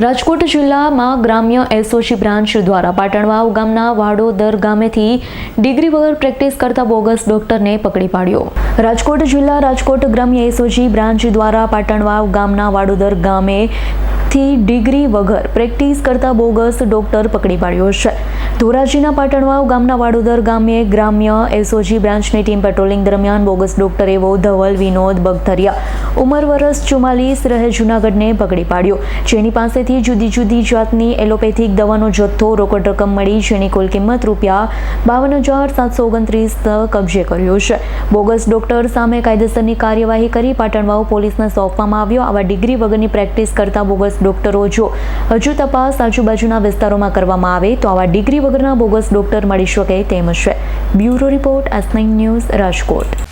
રાજકોટ જિલ્લામાં ગ્રામ્ય SOG branch દ્વારા પાટણવાવ ગામના વાડોદર ગામેથી ડિગ્રી વગર પ્રેક્ટિસ કરતા બોગસ ડોક્ટરને પકડી પાડ્યો. રાજકોટ જિલ્લા રાજકોટ ગ્રામ્ય એસઓજી બ્રાન્ચ દ્વારા પાટણવાવ ગામના વાડોદર ગામે થી ડિગ્રી વગર પ્રેક્ટિસ કરતા બોગસ ડોક્ટર પકડી પાડ્યો છે. ધોરાજીના પાટણવાવ ગામના વાડોદર ગામે ગ્રામ્ય એસઓજી બ્રાન્ચની ટીમ પેટ્રોલિંગ દરમિયાન બોગસ ડોક્ટર એવો ધવલ, વિનોદ બગથરિયા ઉંમર વરસ ચુમ્માલીસ રહે જૂનાગઢને પકડી પાડ્યો. જેની પાસેથી જુદી જુદી જાતની એલોપેથિક દવાનો જથ્થો રોકડ રકમ મળી, જેની કુલ કિંમત રૂપિયા બાવન હજાર સાતસો ઓગણત્રીસ કબજે કર્યો છે. બોગસ ડોક્ટર સામે કાયદેસરની કાર્યવાહી કરી પાટણવાવ પોલીસને સોંપવામાં આવ્યો. આવા ડિગ્રી વગરની પ્રેક્ટિસ કરતા બોગસ ડોક્ટરો જો હજુ તપાસ આજુબાજુના વિસ્તારોમાં કરવામાં આવે, તો આવા ડિગ્રી વગરના બોગસ ડોક્ટર મળી શકે તેમ છે. Bureau report S news Rajkot.